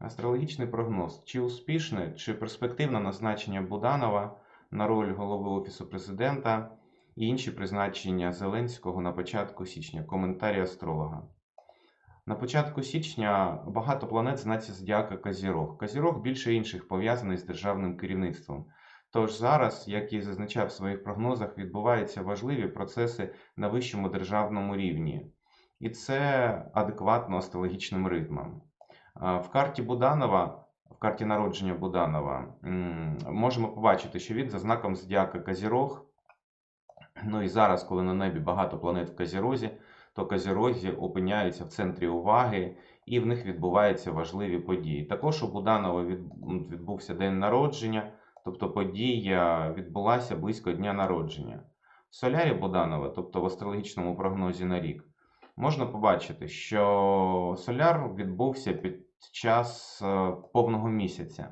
Астрологічний прогноз. Чи успішне, чи перспективне назначення Буданова на роль голови Офісу президента і інші призначення Зеленського на початку січня? Коментарі астролога. На початку січня багато планет знаці зодіака Казірог. Казірог більше інших пов'язаний з державним керівництвом. Тож зараз, як і зазначав в своїх прогнозах, відбуваються важливі процеси на вищому державному рівні. І це адекватно астрологічним ритмам. В карті Буданова, в карті народження Буданова, можемо побачити, що він за знаком зодіака Казірог. Ну і зараз, коли на небі багато планет в Казірозі, то Казірозі опиняються в центрі уваги і в них відбуваються важливі події. Також у Буданова відбувся день народження, тобто подія відбулася близько дня народження. В солярі Буданова, тобто в астрологічному прогнозі на рік, можна побачити, що соляр відбувся під час е, повного місяця.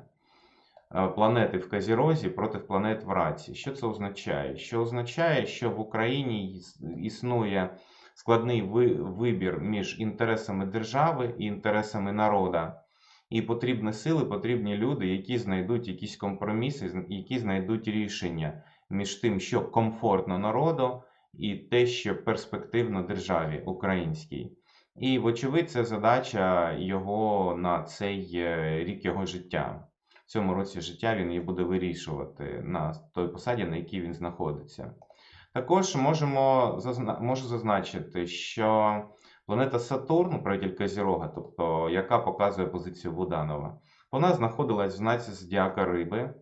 Е, Планети в Казірозі проти планет в Раці. Що це означає? Що означає, що в Україні існує складний вибір між інтересами держави і інтересами народа. І потрібні сили, потрібні люди, які знайдуть якісь компроміси, які знайдуть рішення між тим, що комфортно народу, і те, що перспективно державі українській. І, вочевидь, це задача його на цей е, рік його життя. В цьому році життя він її буде вирішувати на той посаді, на якій він знаходиться. Також можемо можу зазначити, що планета Сатурн, правитель Козірога, тобто яка показує позицію Буданова, вона знаходилась в знаці Зодіака Риби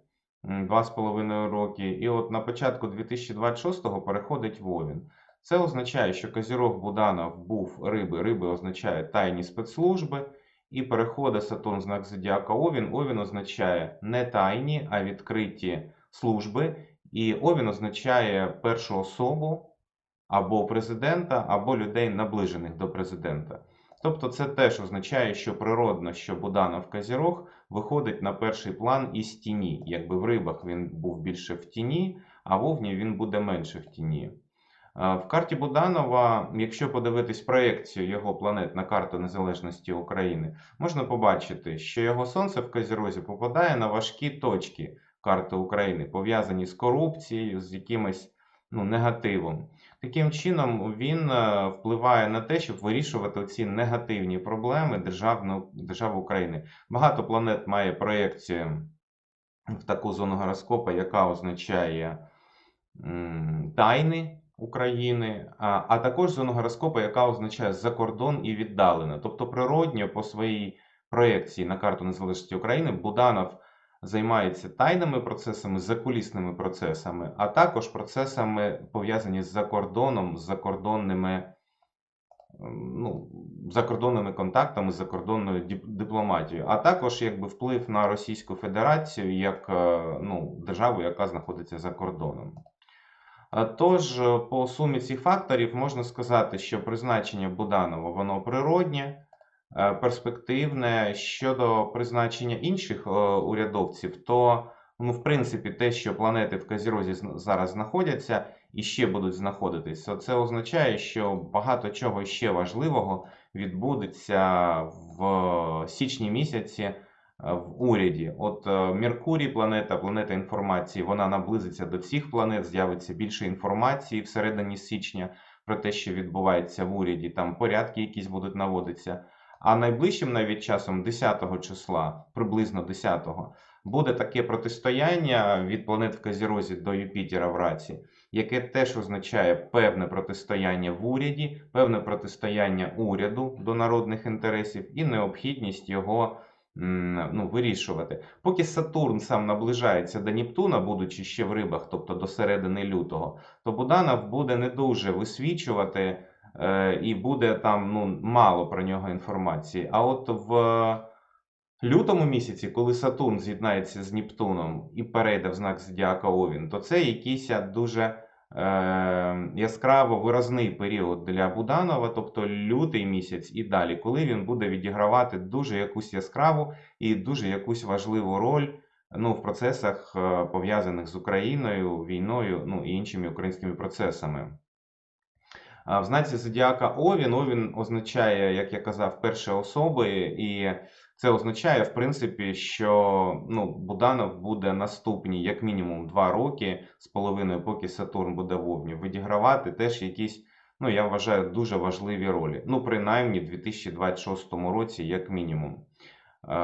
м, два з половиною роки. І от на початку 2026-го переходить в Овін. Це означає, що Козірог Буданов був риби. Риби означає тайні спецслужби. І переходить Сатурн знак Зодіака Овін. Овін означає не тайні, а відкриті служби. І Овін означає першу особу або президента, або людей, наближених до президента. Тобто це теж означає, що природно, що Буданов Казірог виходить на перший план із тіні. Якби в рибах він був більше в тіні, а в Овні він буде менше в тіні. В карті Буданова, якщо подивитись проекцію його планет на карту незалежності України, можна побачити, що його сонце в Казірозі попадає на важкі точки карти України, пов'язані з корупцією, з якимось ну, негативом. Таким чином, він е, впливає на те, щоб вирішувати ці негативні проблеми держави України. Багато планет має проєкцію в таку зону гороскопа, яка означає тайни України, а, також зону гороскопа, яка означає закордон і віддалене. Тобто, природньо по своїй проєкції на карту незалежності України Буданов займається тайними процесами, закулісними процесами, а також процесами пов'язані з закордоном, з закордонними, ну, закордонними контактами, з закордонною дипломатією, а також якби вплив на Російську Федерацію як е, ну, державу, яка знаходиться за кордоном. А Тож, е, по сумі цих факторів можна сказати, що призначення Буданова воно природнє, е, перспективне. Щодо призначення інших е, урядовців, то ну, в принципі те, що планети в Казірозі зараз знаходяться і ще будуть знаходитися, це означає, що багато чого ще важливого відбудеться в січні місяці е, в уряді. От е, Меркурій, планета, планета інформації, вона наблизиться до всіх планет, з'явиться більше інформації всередині січня про те, що відбувається в уряді, там порядки якісь будуть наводитися. А найближчим навіть часом 10 числа, приблизно 10-го, буде таке протистояння від планет в Казірозі до Юпітера в раці, яке теж означає певне протистояння в уряді, певне протистояння уряду до народних інтересів і необхідність його ну, вирішувати. Поки Сатурн сам наближається до Нептуна, будучи ще в рибах, тобто до середини лютого, то Буданов буде не дуже висвічувати е, і буде там ну, мало про нього інформації. А от в лютому місяці, коли Сатурн з'єднається з Нептуном і перейде в знак Зодіака Овін, то це якийсь дуже яскраво виразний період для Буданова, тобто лютий місяць і далі, коли він буде відігравати дуже якусь яскраву і дуже якусь важливу роль ну, в процесах, е, пов'язаних з Україною, війною, ну і іншими українськими процесами. В знаці зодіака Овін Овін означає, як я казав, перші особи, і Це означає, в принципі, що ну, Буданов буде наступні, як мінімум, два роки з половиною, поки Сатурн буде в відігравати теж якісь, ну я вважаю, дуже важливі ролі. Ну, принаймні, в 2026 році, як мінімум. Е,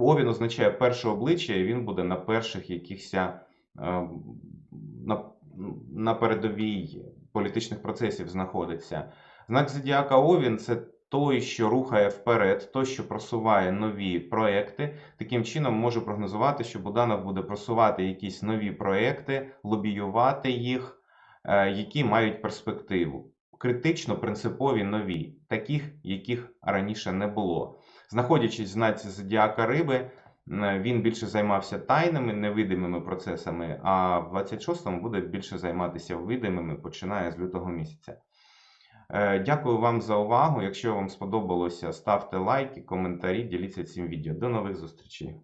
Овін означає перше обличчя, і він буде на перших якихось е, на, на передовій політичних процесів знаходиться. Знак Зодіака Овін це той, що рухає вперед, той, що просуває нові проекти. Таким чином можу прогнозувати, що Буданов буде просувати якісь нові проекти, лобіювати їх, е, які мають перспективу. Критично принципові нові, таких, яких раніше не було. Знаходячись в знаці Зодіака Риби, е, він більше займався тайними, невидимими процесами, а в 26-му буде більше займатися видимими, починає з лютого місяця. Е, Дякую вам за увагу. Якщо вам сподобалося, ставте лайки, коментарі, діліться цим відео. До нових зустрічей!